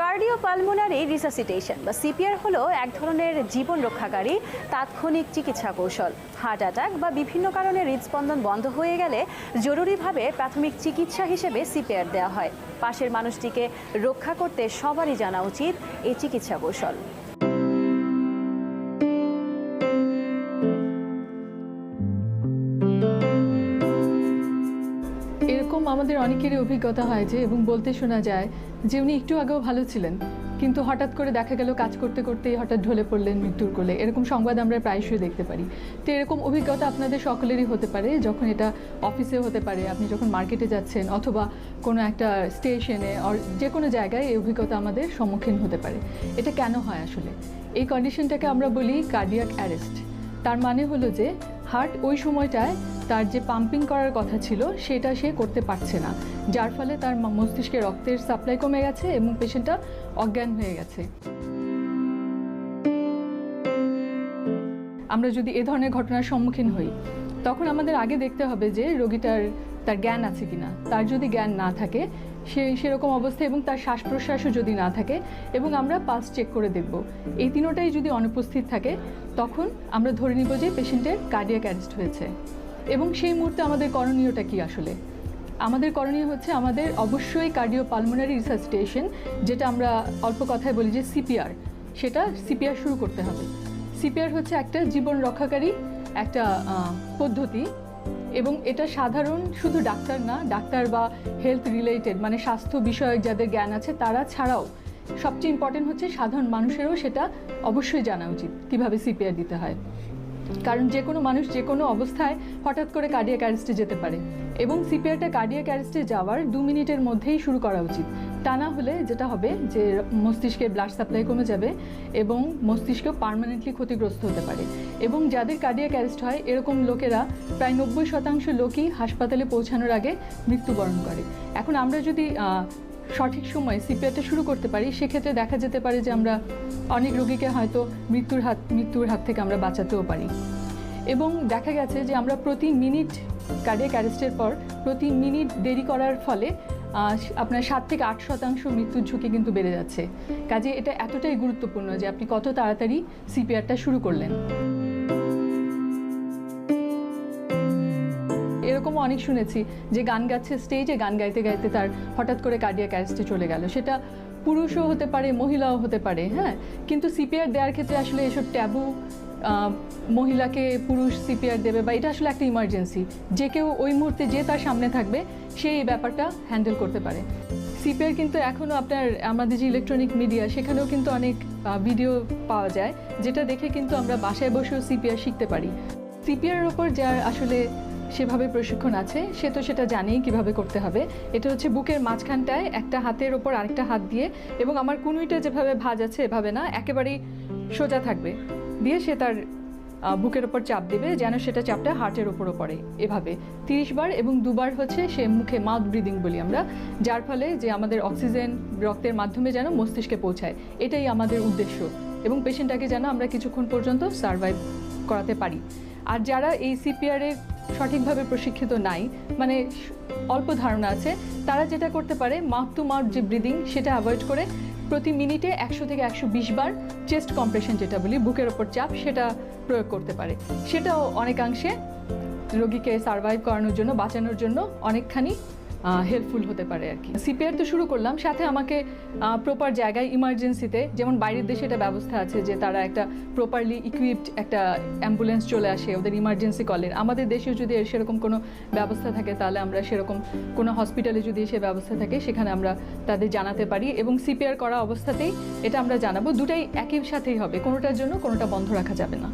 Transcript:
Cardiopulmonary resuscitation বা CPR হলো এক ধরনের জীবন রক্ষাকারী তাৎক্ষণিক চিকিৎসা কৌশল। হার্ট অ্যাটাক বা বিভিন্ন কারণে হৃদস্পন্দন বন্ধ হয়ে গেলে জরুরিভাবে প্রাথমিক চিকিৎসা হিসেবে সিপিআর দেওয়া হয়। পাশের মানুষটিকে রক্ষা করতে সবারই জানা উচিত এই চিকিৎসা কৌশল। আমাদের অনেকেরই অভিজ্ঞতা হয় যে, এবং বলতে শোনা যায় যে, উনি একটু আগেও ভালো ছিলেন। কিন্তু হঠাৎ করে দেখা গেল কাজ করতে করতেই হঠাৎ ঢলে পড়লেন মৃত্যুর কোলে। এরকম সংবাদ আমরা প্রায়শই দেখতে পারি। তো এরকম অভিজ্ঞতা আপনাদের সকলেরই হতে পারে, যখন এটা অফিসে হতে পারে। আপনি যখন মার্কেটে যাচ্ছেন অথবা কোনো একটা স্টেশনে অর যে কোনো জায়গায় এই অভিজ্ঞতা আমাদের সম্মুখীন হতে পারে। এটা কেন হয় আসলে? এই কন্ডিশনটাকে আমরা বলি কার্ডিয়াক অ্যারেস্ট তার মানে হলো যে হার্ট ওই সময়টায় তার যে পাম্পিং করার কথা ছিল, সেটা সে করতে পারছে না। যার ফলে তার মস্তিষ্কে রক্তের সাপ্লাই কমে গেছে এবং পেশেন্টটা অজ্ঞান হয়ে গেছে। আমরা যদি এ ধরনের ঘটনার সম্মুখীন হই, তখন আমাদের আগে দেখতে হবে যে রোগীটার তার জ্ঞান আছে কিনা, তার যদি জ্ঞান না থাকে, সে সেরকম অবস্থা এবং তার শ্বাস প্রশ্বাসও যদি না থাকে এবং আমরা পালস চেক করে দেখব। এই তিনোটাই যদি অনুপস্থিত থাকে, তখন আমরা ধরে নিব যে পেশেন্টের কার্ডিয়াক অ্যারেস্ট হয়েছে। এবং সেই মুহূর্তে আমাদের করণীয়টা কি আসলে? আমাদের করণীয় হচ্ছে আমাদের অবশ্যই কার্ডিও পালমোনারি রিসাসিটেশন যেটা আমরা অল্প কথায় বলি যে সিপিআর সেটা সিপিআর শুরু করতে হবে। সিপিআর হচ্ছে একটা জীবন রক্ষাকারী একটা পদ্ধতি এবং এটা সাধারণ শুধু ডাক্তার না, ডাক্তার বা হেলথ রিলেটেড মানে স্বাস্থ্য বিষয়ক যাদের জ্ঞান আছে, তারা ছাড়াও সবচেয়ে ইম্পর্টেন্ট হচ্ছে সাধারণ মানুষেরও সেটা অবশ্যই জানা উচিত, কীভাবে সিপিআর দিতে হয়। কারণ যে কোনো মানুষ যে কোনো অবস্থায় হঠাৎ করে কার্ডিয়াক অ্যারেস্টে যেতে পারে। এবং সিপিআরটা কার্ডিয়াক অ্যারেস্টে যাওয়ার দু মিনিটের মধ্যেই শুরু করা উচিত। তা না হলে যেটা হবে যে মস্তিষ্কে ব্লাড সাপ্লাই কমে যাবে এবং মস্তিষ্ক পার্মানেন্টলি ক্ষতিগ্রস্ত হতে পারে। এবং যাদের কার্ডিয়াক অ্যারেস্ট হয়, এরকম লোকেরা প্রায় নব্বই শতাংশ লোকই হাসপাতালে পৌঁছানোর আগে মৃত্যুবরণ করে। এখন আমরা যদি সঠিক সময়ে সিপিআরটা শুরু করতে পারি, সেক্ষেত্রে দেখা যেতে পারে যে আমরা অনেক রোগীকে হয়তো মৃত্যুর হাত মৃত্যুর হাত থেকে আমরা বাঁচাতেও পারি। এবং দেখা গেছে যে আমরা প্রতি মিনিট কার্ডিয়াক অ্যারেস্টের পর প্রতি মিনিট দেরি করার ফলে আপনার সাত থেকে আট শতাংশ মৃত্যুর ঝুঁকি কিন্তু বেড়ে যাচ্ছে। কাজে এটা এতটাই গুরুত্বপূর্ণ যে আপনি কত তাড়াতাড়ি সিপিআরটা শুরু করলেন। এরকমও অনেক শুনেছি যে গান গাচ্ছে স্টেজে গান গাইতে গাইতে তার হঠাৎ করে কার্ডিয়াক অ্যারেস্টে চলে গেল। সেটা পুরুষও হতে পারে, মহিলাও হতে পারে হ্যাঁ? কিন্তু সিপিআর দেওয়ার ক্ষেত্রে আসলে এসব ট্যাবু মহিলাকে পুরুষ সিপিআর দেবে বা এটা আসলে একটা ইমার্জেন্সি যে কেউ ওই মুহূর্তে যে তার সামনে থাকবে, সে এই ব্যাপারটা হ্যান্ডেল করতে পারে। সিপিআর কিন্তু এখনও আপনার, আমাদের যে ইলেকট্রনিক মিডিয়া সেখানেও কিন্তু অনেক ভিডিও পাওয়া যায়। যেটা দেখে কিন্তু আমরা বাসায় বসেও সিপিআর শিখতে পারি। সিপিআর ওপর যার আসলে সেভাবে প্রশিক্ষণ আছে, সে তো সেটা জানেই কীভাবে করতে হবে। এটা হচ্ছে বুকের মাঝখানটায় একটা হাতের ওপর আরেকটা হাত দিয়ে এবং আমার কুনুইটা যেভাবে ভাজ আছে এভাবে না, একেবারেই সোজা থাকবে। দিয়ে সে তার বুকের ওপর চাপ দেবে যেন সেটা চাপটা হার্টের ওপরও পড়ে এভাবে। তিরিশ বার এবং দুবার হচ্ছে সে মুখে মাউথ ব্রিদিং বলি আমরা, যার ফলে যে আমাদের অক্সিজেন রক্তের মাধ্যমে যেন মস্তিষ্কে পৌঁছায়। এটাই আমাদের উদ্দেশ্য এবং পেশেন্টটাকে যেন আমরা কিছুক্ষণ পর্যন্ত সার্ভাইভ করাতে পারি। আর যারা এই সিপিআরের সঠিকভাবে প্রশিক্ষিত নাই। মানে অল্প ধারণা আছে। তারা যেটা করতে পারে মাউথ টু মাউথ যে ব্রিদিং সেটা অ্যাভয়েড করে প্রতি মিনিটে একশো থেকে একশো বিশ বার চেস্ট কম্প্রেশন যেটা বলি, বুকের ওপর চাপ, সেটা প্রয়োগ করতে পারে। সেটাও অনেকাংশে রোগীকে সার্ভাইভ করানোর জন্য, বাঁচানোর জন্য অনেকখানি হেল্পফুল হতে পারে আর কি। সিপিআর তো শুরু করলাম, সাথে আমাকে প্রপার জায়গায় ইমার্জেন্সিতে যেমন বাইরের দেশে এটা ব্যবস্থা আছে যে তারা একটা প্রপারলি ইকুইপড একটা অ্যাম্বুলেন্স চলে আসে, ওদের ইমার্জেন্সি কলের আমাদের দেশেও যদি সেরকম কোনো ব্যবস্থা থাকে, তাহলে আমরা সেরকম কোনো হসপিটালে যদি সে ব্যবস্থা থাকে, সেখানে আমরা তাদের জানাতে পারি। এবং সিপিআর করা অবস্থাতেই এটা আমরা জানাব, দুটাই একই সাথেই হবে, কোনোটার জন্য কোনোটা বন্ধ রাখা যাবে না।